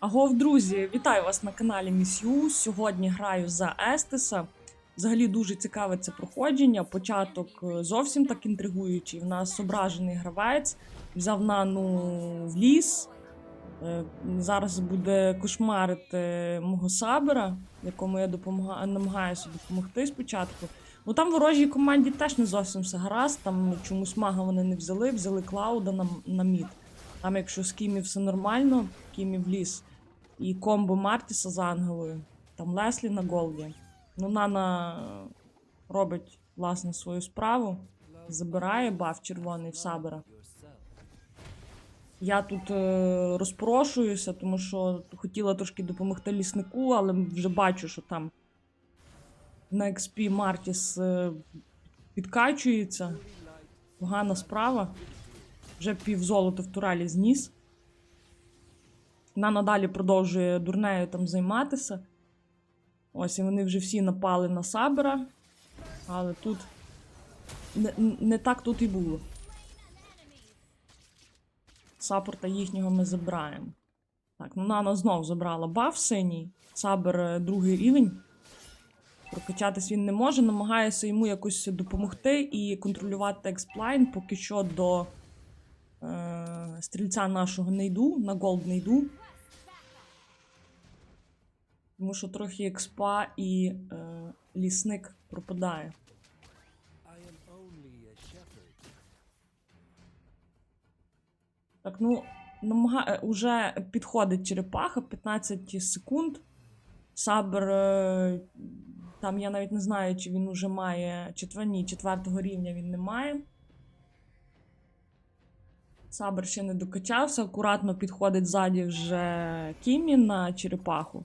Агов, друзі, вітаю вас на каналі Місю. Сьогодні граю за Естеса. Взагалі дуже цікаве це проходження. Початок е, зовсім так інтригуючий. В нас ображений гравець, взяв нану в ліс. Е, Зараз буде кошмарити мого сабера, якому я допомагаю, намагаюся допомогти спочатку. Ну там ворожій команді теж не зовсім все гаразд. Там чомусь мага вони не взяли, взяли Клауда на, на мід. Там, якщо з Кімі все нормально, Кімі в ліс. І комбо Мартіса з Ангелою. Там Леслі на Голді. Ну, Нана робить, власне, свою справу. Забирає баф червоний в Сабера. Я тут е, розпрошуюся, тому що хотіла трошки допомогти ліснику, але вже бачу, що там на XP Мартіс е, підкачується. Погана справа. Вже пів золота в туралі зніс. Вона надалі продовжує дурнею там займатися. Ось і вони вже всі напали на Сабера. Але тут не, не так тут і було. Саппорта їхнього ми забираємо. Так, ну Нана знов забрала баф синій. Сабер е, другий рівень. Прокачатись він не може, намагається йому якось допомогти і контролювати експлайн. Поки що до е, стрільця нашого не йду, на голд не йду. Тому що трохи експа і е, лісник пропадає. Так, ну, намага... е, уже підходить черепаха 15 секунд. Сабер. е, Там я навіть не знаю, чи він уже має четвер... ні, четвертого рівня він не має. Сабер ще не докачався, акуратно підходить ззаді вже Кімі на черепаху.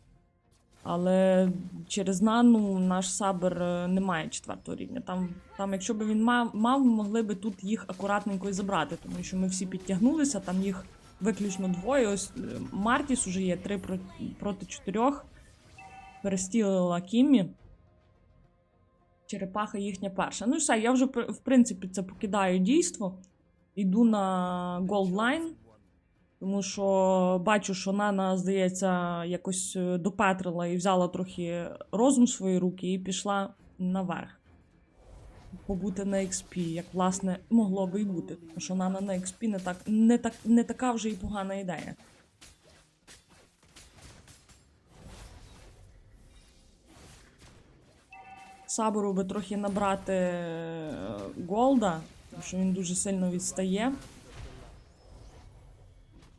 Але через нану наш сабер е, не має четвертого рівня. Там, там якщо б він мав, мав, могли би тут їх акуратненько і забрати, тому що ми всі підтягнулися, там їх виключно двоє. Ось е, Мартіс уже є три проти чотирьох. Перестілила Кіммі. Черепаха їхня перша. Ну все, я вже в в принципі це покидаю дійство. Йду на Gold Line. Тому що бачу, що Нана, здається, якось е, допетрила і взяла трохи розум в свої руки і пішла наверх. Побути на XP, як власне могло би і бути. Тому що Нана на XP не, так, не, так, не така вже і погана ідея. Сабору би трохи набрати е, голда, тому що він дуже сильно відстає.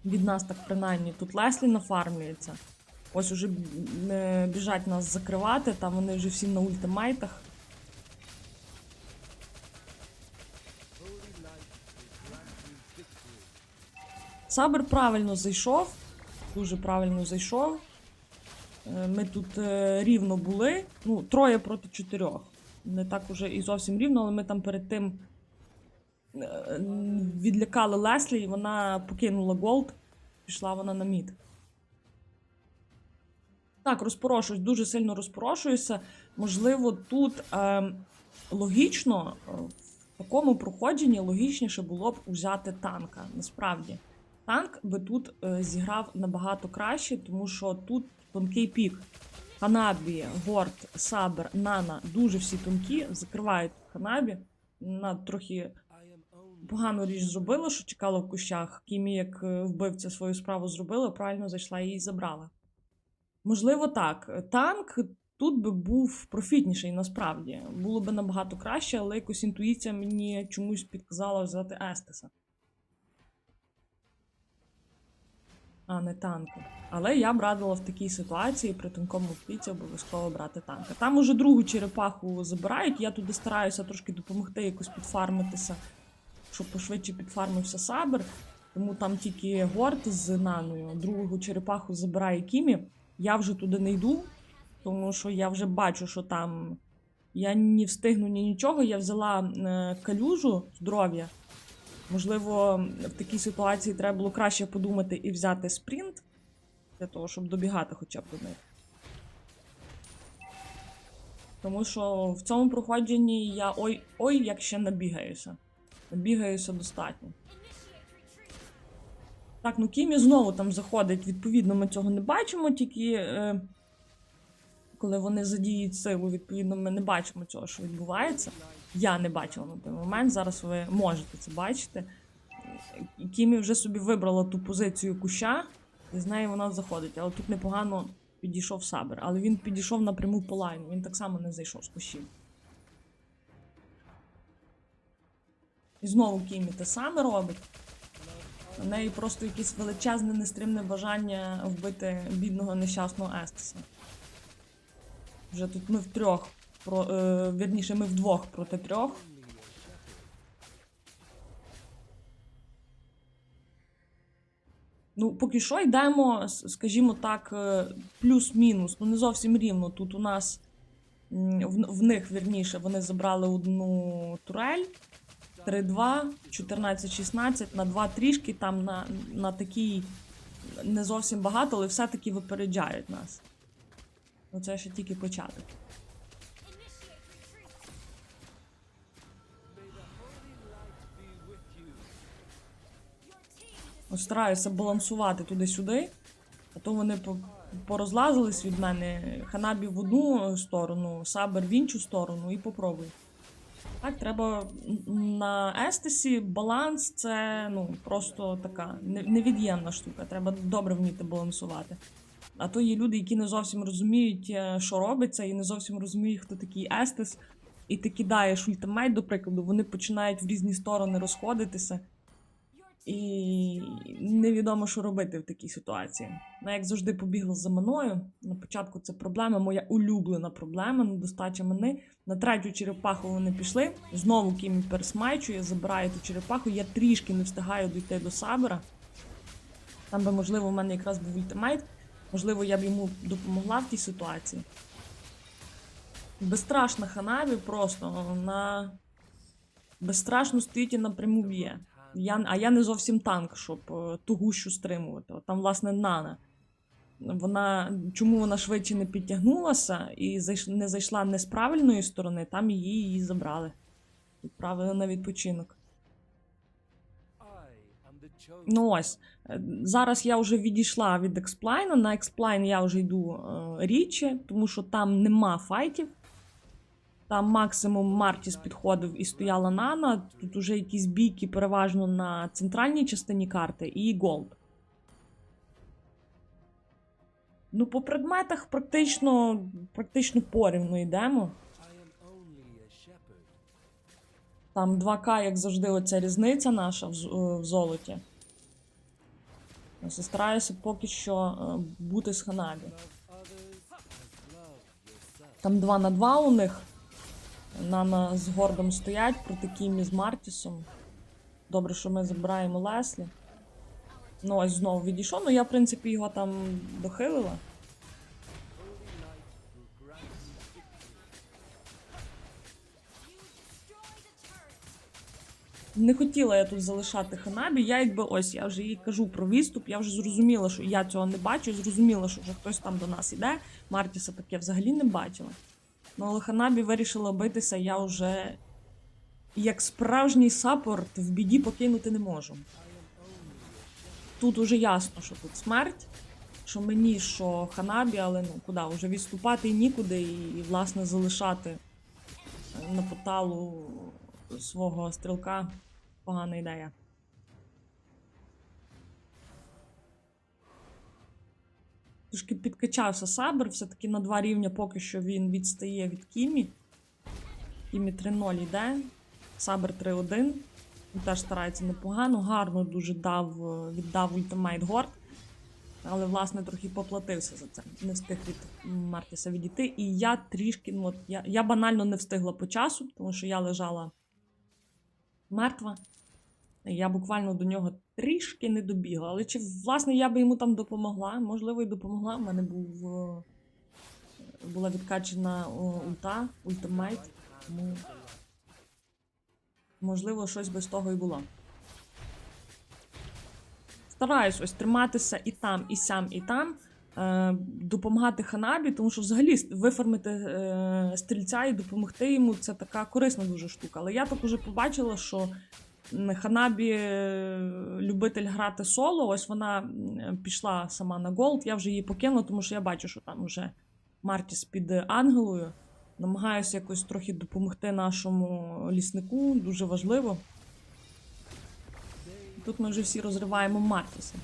Від нас так принаймні. Тут Леслі нафармлюється. Ось уже е, біжать нас закривати, там вони вже всі на ультимейтах. Сабер правильно зайшов. Дуже правильно зайшов. Е, Ми тут е, рівно були. Ну, троє проти чотирьох. Не так уже і зовсім рівно, але ми там перед тим відлякали Леслі, і вона покинула Голд. Пішла вона на мід. Так, розпорошуюсь, дуже сильно розпорошуюся. Можливо, тут е, логічно, е, в такому проходженні логічніше було б взяти танка. Насправді, танк би тут е, зіграв набагато краще, тому що тут тонкий пік. Ханабі, Горд, Сабер, Нана дуже всі тонкі, закривають Ханабі. Вона трохи погану річ зробила, що чекала в кущах. Кімі, як е, вбивця свою справу зробила, правильно зайшла і забрала. Можливо, так. Танк тут би був профітніший насправді. Було би набагато краще, але якось інтуїція мені чомусь підказала взяти Естеса. А не танку. Але я б радила в такій ситуації при тонкому птиці обов'язково брати танка. Там уже другу черепаху забирають. Я туди стараюся трошки допомогти якось підфармитися, щоб пошвидше підфармився сабер. Тому там тільки горд з наною, другу черепаху забирає Кімі. Я вже туди не йду, тому що я вже бачу, що там я не встигну ні нічого. Я взяла е, калюжу здоров'я. Можливо, в такій ситуації треба було краще подумати і взяти спринт для того, щоб добігати хоча б до них. Тому що в цьому проходженні я ой, ой, як ще набігаюся. Набігаюся достатньо. Так, ну Кімі знову там заходить. Відповідно, ми цього не бачимо, тільки е, коли вони задіють силу, відповідно, ми не бачимо цього, що відбувається. Я не бачила на той момент. Зараз ви можете це бачити. Кімі вже собі вибрала ту позицію куща, і з нею вона заходить. Але тут непогано підійшов Сабер. Але він підійшов напряму по лайну. Він так само не зайшов з кущів. І знову Кімі те саме робить. У неї просто якесь величезне нестримне бажання вбити бідного нещасного Естеса. Вже тут ми втрьох, про, е, вірніше, ми вдвох проти трьох. Ну, поки що йдемо, скажімо так, е, плюс-мінус, ну не зовсім рівно. Тут у нас в, в них, вірніше, вони забрали одну турель. 3-2, 14-16, на 2 трішки, там на, на такій не зовсім багато, але все-таки випереджають нас. Оце ще тільки початок. Ось стараюся балансувати туди-сюди, а то вони порозлазились від мене. Ханабі в одну сторону, сабер в іншу сторону і попробуй. Так, треба на естесі баланс це ну, просто така невід'ємна штука. Треба добре вміти балансувати. А то є люди, які не зовсім розуміють, е, що робиться, і не зовсім розуміють, хто такий естес. І ти кидаєш ультимейт, до прикладу, вони починають в різні сторони розходитися. І невідомо, що робити в такій ситуації. Вона, як завжди, побігла за мною. На початку це проблема, моя улюблена проблема, недостача мани. На третю черепаху вони пішли. Знову Кімі пересмайчує, забирає ту черепаху. Я трішки не встигаю дійти до Сабера. Там би, можливо, в мене якраз був ультимейт. Можливо, я б йому допомогла в тій ситуації. Безстрашна Ханабі просто вона безстрашно стоїть і напряму б'є. Я, а я не зовсім танк, щоб е, ту гущу стримувати. Там, власне, Нана. Вона, чому вона швидше не підтягнулася і не зайшла не з правильної сторони, там її, її забрали. Відправили на відпочинок. Ну ось, е, зараз я вже відійшла від експлайна. На експлайн я вже йду е, рідше, тому що там нема файтів. Там максимум Мартіс підходив і стояла Нана. Тут уже якісь бійки переважно на центральній частині карти і Голд. Ну, по предметах практично, практично порівну йдемо. Там 2К, як завжди, оця різниця наша в, е, золоті. Стараюся поки що е, бути з Ханабі. Там 2 на 2 у них. Нана з Гордом стоять проти Кімі з Мартісом. Добре, що ми забираємо Леслі. Ну, ось знову відійшов. Ну, я, в принципі, його там дохилила. Не хотіла я тут залишати Ханабі. Я якби ось я вже їй кажу про відступ. Я вже зрозуміла, що я цього не бачу. Зрозуміла, що вже хтось там до нас іде. Мартіса таке взагалі не бачила. Ну, але Ханабі вирішила битися, я вже як справжній саппорт в біді покинути не можу. Тут уже ясно, що тут смерть, що мені, що Ханабі, але ну куди, вже відступати нікуди, і, власне залишати е, на поталу свого стрілка погана ідея. Трошки підкачався Сабер, все-таки на два рівня поки що він відстає від Кімі. Кімі 3-0 йде. Сабер 3-1. Він теж старається непогано, гарно дуже дав, віддав ультимейт Горд. Але, власне, трохи поплатився за це. Не встиг від Мартіса відійти. І я трішки, ну от я, я банально не встигла по часу, тому що я лежала мертва. Я буквально до нього трішки не добігла. Але чи власне я би йому там допомогла? Можливо, і допомогла. У мене був е, була відкачена ульта, ультимейт. Тому можливо, щось би з того і було. Стараюсь ось триматися і там, і сям, і там. Е, допомагати Ханабі, тому що взагалі виформити е, стрільця і допомогти йому це така корисна дуже штука. Але я так уже побачила, що Ханабі е, любитель грати соло. Ось вона пішла сама на голд. Я вже її покинула, тому що я бачу, що там вже Мартіс під ангелою. Намагаюся якось трохи допомогти нашому ліснику. Дуже важливо. Тут ми вже всі розриваємо Мартіса.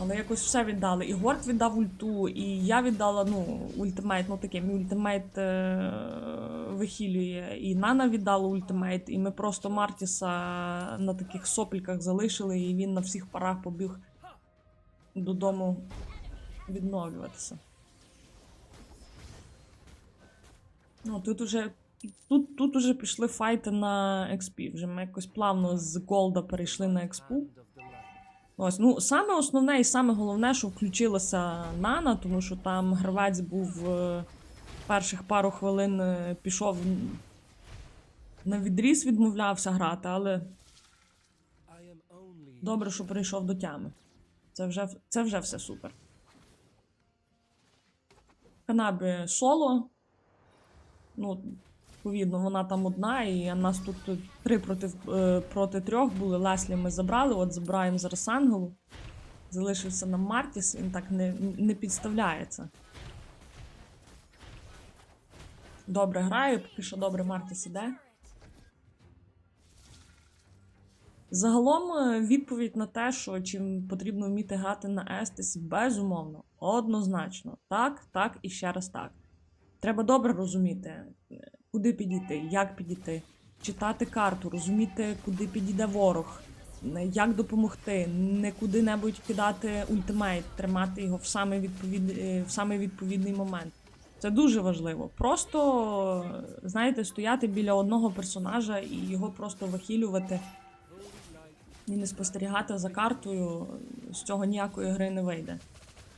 Але якось все віддали. І Горд віддав ульту, і я віддала ну, ультимейт, ну таке, мій ультимейт е- вихилює, і Нана віддала ультимейт, і ми просто Мартіса на таких сопельках залишили, і він на всіх парах побіг додому відновлюватися. Ну, тут уже, тут, тут уже пішли файти на XP. Вже ми якось плавно з Голда перейшли на експу. Ось, ну саме основне і саме головне, що включилася Нана, тому що там гравець був е, перших пару хвилин е, пішов на відріз, відмовлявся грати, але добре, що прийшов до тями. Це вже, це вже все супер. Канабі соло. Ну, відповідно, вона там одна, і нас тут три проти, е, проти трьох були. Леслі ми забрали, от забираємо зараз Ангелу. Залишився нам Мартіс, він так не, не підставляється. Добре грає, поки що добре Мартіс іде. Загалом е, відповідь на те, що чим потрібно вміти грати на Естесі, безумовно, однозначно. Так, так і ще раз так. Треба добре розуміти, е, куди підійти, як підійти, читати карту, розуміти, куди підійде ворог, як допомогти, не куди-небудь кидати ультимейт, тримати його в самий, відповід... е, в самий відповідний момент. Це дуже важливо. Просто, знаєте, стояти біля одного персонажа і його просто вихилювати і не спостерігати за картою, з цього ніякої гри не вийде.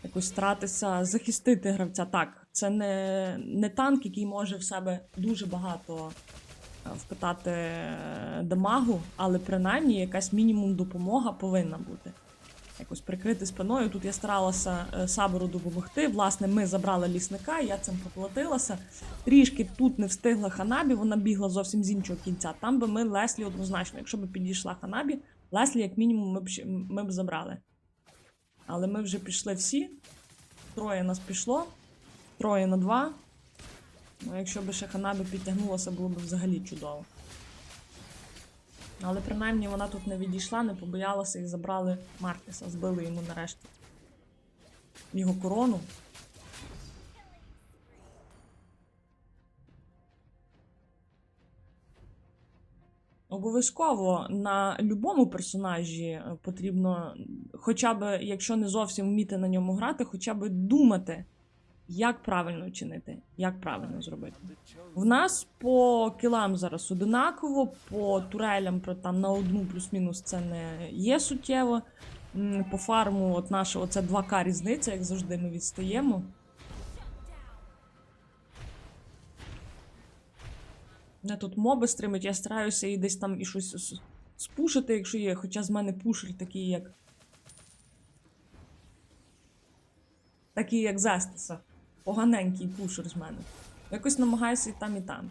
Якось старатися захистити гравця. Так, це не, не танк, який може в себе дуже багато е, впитати е, дамагу, але принаймні якась мінімум допомога повинна бути. Якось прикрити спиною. Тут я старалася е, Сабору допомогти. Власне, ми забрали лісника, я цим поплатилася. Трішки тут не встигла Ханабі, вона бігла зовсім з іншого кінця. Там би ми Леслі однозначно, якщо б підійшла Ханабі, Леслі, як мінімум, ми б, ми б забрали. Але ми вже пішли всі. Троє нас пішло. Троє на два. Ну, якщо б ще ханаби підтягнулася, було б взагалі чудово. Але принаймні вона тут не відійшла, не побоялася і забрали Мартіса, збили йому нарешті його корону. Обов'язково на любому персонажі е, потрібно, хоча б, якщо не зовсім вміти на ньому грати, хоча б думати, як правильно чинити, як правильно зробити. В нас по кілам зараз одинаково, по турелям про там на одну плюс-мінус це не є суттєво. По фарму, от наша оце 2К різниця, як завжди, ми відстаємо. Не тут моби стримить, я стараюся і десь там і щось спушити, якщо є. Хоча з мене пушер такий, як. Такий, як Зестеса. Поганенький пушер з мене. Якось намагаюся і там, і там.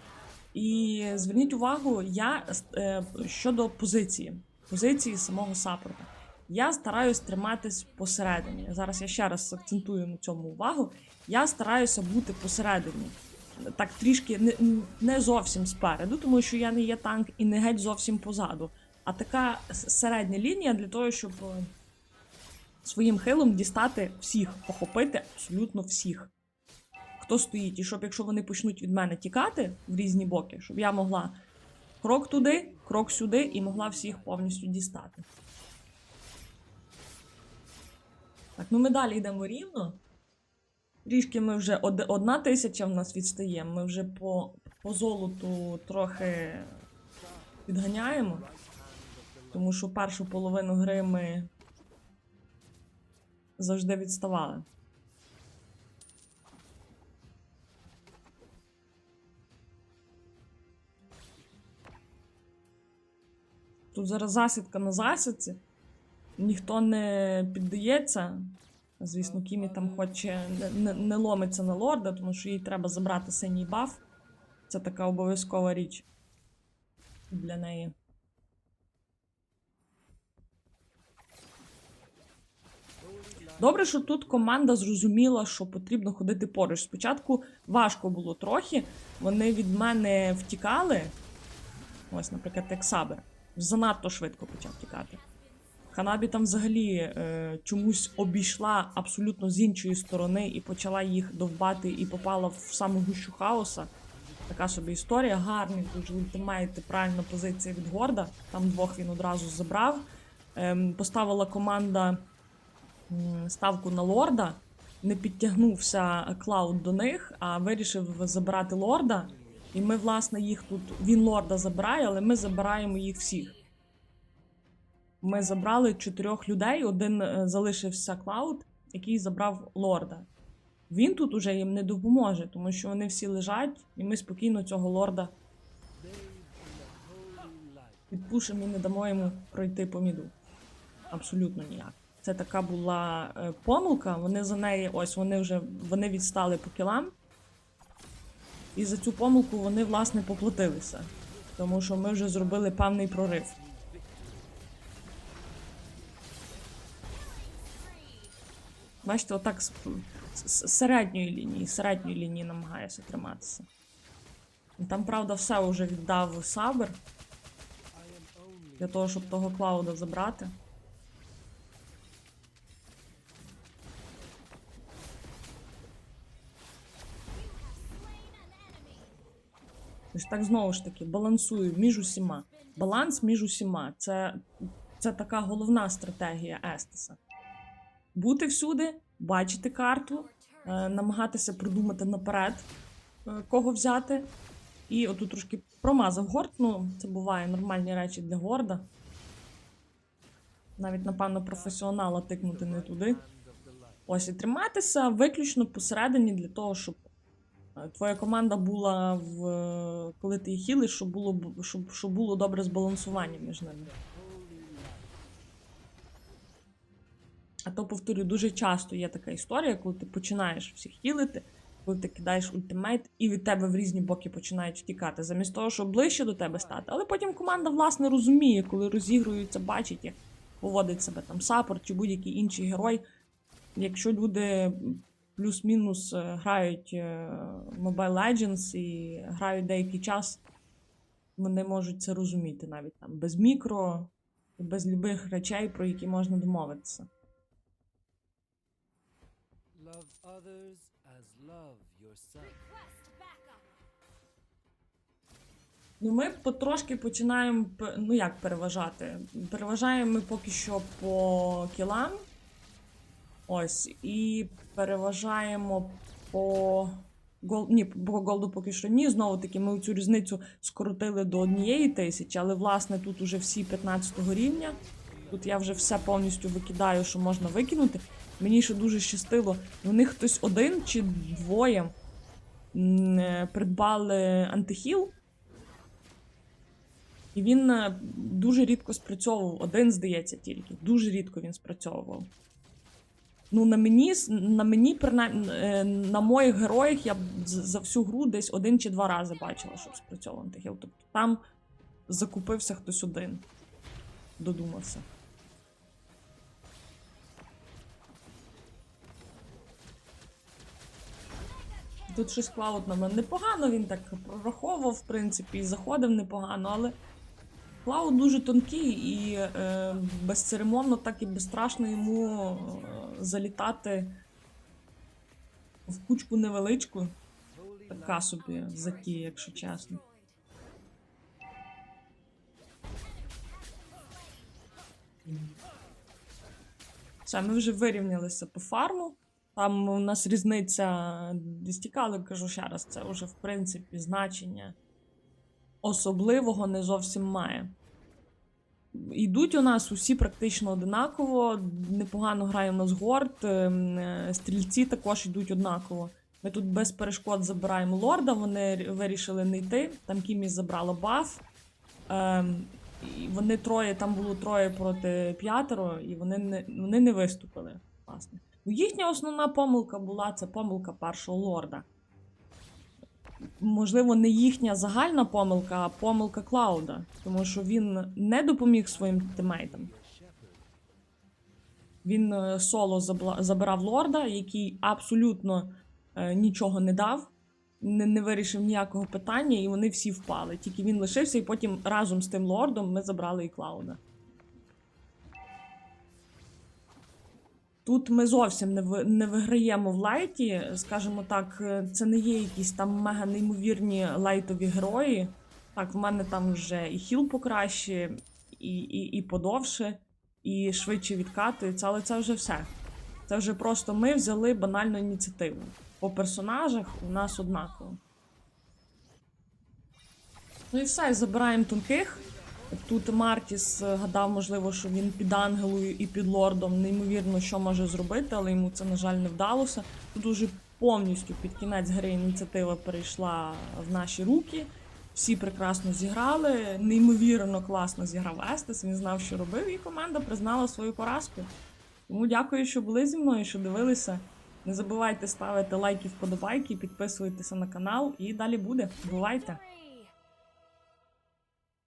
І зверніть увагу, я е, щодо позиції, позиції самого саппорта. Я стараюсь триматись посередині. Зараз я ще раз акцентую на цьому увагу. Я стараюся бути посередині. Так трішки не, не зовсім спереду, тому що я не є танк і не геть зовсім позаду. А така середня лінія для того, щоб е, своїм хилом дістати всіх, охопити абсолютно всіх хто стоїть, і щоб якщо вони почнуть від мене тікати в різні боки, щоб я могла крок туди, крок сюди і могла всіх повністю дістати. Так, ну ми далі йдемо рівно. Трішки ми вже од- одна тисяча в нас відстаємо. Ми вже по, по золоту трохи підганяємо. Тому що першу половину гри ми завжди відставали. Тут зараз засідка на засідці. Ніхто не піддається. Звісно, Кімі там хоче не, не, не ломиться на лорда, тому що їй треба забрати синій баф. Це така обов'язкова річ для неї. Добре, що тут команда зрозуміла, що потрібно ходити поруч. Спочатку важко було трохи. Вони від мене втікали. Ось, наприклад, як Сабер. Занадто швидко почав тікати. Ханабі там взагалі е, чомусь обійшла абсолютно з іншої сторони і почала їх довбати і попала в саму гущу хаоса. Така собі історія. Гарний дуже ультимейт, правильна позиція від Горда. Там двох він одразу забрав. Ем, поставила команда ставку на лорда. Не підтягнувся Клауд до них, а вирішив забирати лорда. І ми, власне, їх тут. Він лорда забирає, але ми забираємо їх всіх. Ми забрали чотирьох людей. Один е, залишився Клауд, який забрав лорда. Він тут уже їм не допоможе, тому що вони всі лежать, і ми спокійно цього лорда підпушимо і не дамо йому пройти по міду. Абсолютно ніяк. Це така була е, помилка. Вони за неї, ось вони вже вони відстали по кілам. І за цю помилку вони, власне, поплатилися. Тому що ми вже зробили певний прорив. Бачите, отак з, з- середньої лінії, середньої лінії намагаюся триматися. Там, правда, все вже віддав Сабер для того, щоб того Клауда забрати. Тож так знову ж таки балансую між усіма. Баланс між усіма. Це, це така головна стратегія Естеса. Бути всюди, бачити карту, е, намагатися придумати наперед, е, кого взяти. І отут трошки промазав горд. Ну, це буває нормальні речі для горда. Навіть, напевно, професіонала тикнути не туди. Ось і триматися виключно посередині для того, щоб е, твоя команда була в коли ти їх хілиш, щоб було щоб, щоб було добре збалансування між ними. А то повторю, дуже часто є така історія, коли ти починаєш всіх хілити, коли ти кидаєш ультимейт, і від тебе в різні боки починають втікати, замість того, щоб ближче до тебе стати. Але потім команда власне розуміє, коли розігрується, бачить, як поводить себе там саппорт чи будь-який інший герой. Якщо люди плюс-мінус е, грають е, Mobile Legends і грають деякий час, вони можуть це розуміти навіть там без мікро, без любих речей, про які можна домовитися. Love others as love yourself. Ну, ми потрошки починаємо ну як переважати. Переважаємо ми поки що по кілам. Ось, і переважаємо по гол... Ні, по голду поки що ні. Знову таки, ми цю різницю скоротили до однієї тисячі, але власне тут уже всі 15 рівня. Тут я вже все повністю викидаю, що можна викинути. Мені ще дуже щастило. Них хтось один чи двоє е, придбали антихіл. І він е, дуже рідко спрацьовував. Один, здається, тільки. Дуже рідко він спрацьовував. Ну, на мені, на мені, принаймні, е, на моїх героях я за всю гру десь один чи два рази бачила, щоб спрацьовував антихіл. Тобто там закупився хтось один. Додумався. Тут щось Клауд на мене непогано, він так прораховував, в принципі, і заходив непогано, але Клауд дуже тонкий і е, безцеремонно, так і безстрашно йому е, залітати в кучку невеличку. Така собі затія, якщо чесно. Все, ми вже вирівнялися по фарму. Там у нас різниця дістіка, але кажу ще раз, це вже в принципі значення особливого не зовсім має. Йдуть у нас усі практично одинаково. Непогано грає у нас горд, ем, е, стрільці також йдуть однаково. Ми тут без перешкод забираємо лорда, вони вирішили не йти. Там Кімі забрала баф. Ем, і вони троє, там було троє проти п'ятеро, і вони не, вони не виступили. Власне. Ну, їхня основна помилка була це помилка першого лорда. можливо, не їхня загальна помилка, а помилка Клауда, тому що він не допоміг своїм тимейтам. Він е, соло забирав лорда, який абсолютно е, нічого не дав, не, не вирішив ніякого питання, і вони всі впали. Тільки він лишився, і потім разом з тим лордом ми забрали і Клауда. Тут ми зовсім не, не виграємо в лайті. Скажімо так, е, це не є якісь там мега неймовірні лайтові герої. Так, в мене там вже і хіл покраще, і, і, і подовше, і швидше відкатується, але це вже все. Це вже просто ми взяли банальну ініціативу. По персонажах у нас однаково. Ну і все, забираємо тонких. Тут Мартіс е, гадав, можливо, що він під ангелою і під лордом неймовірно що може зробити, але йому це, на жаль, не вдалося. Тут уже повністю під кінець гри ініціатива перейшла в наші руки. Всі прекрасно зіграли. Неймовірно класно зіграв Естес. Він знав, що робив, і команда признала свою поразку. Тому дякую, що були зі мною, що дивилися. Не забувайте ставити лайки, вподобайки, підписуйтеся на канал, і далі буде. Бувайте!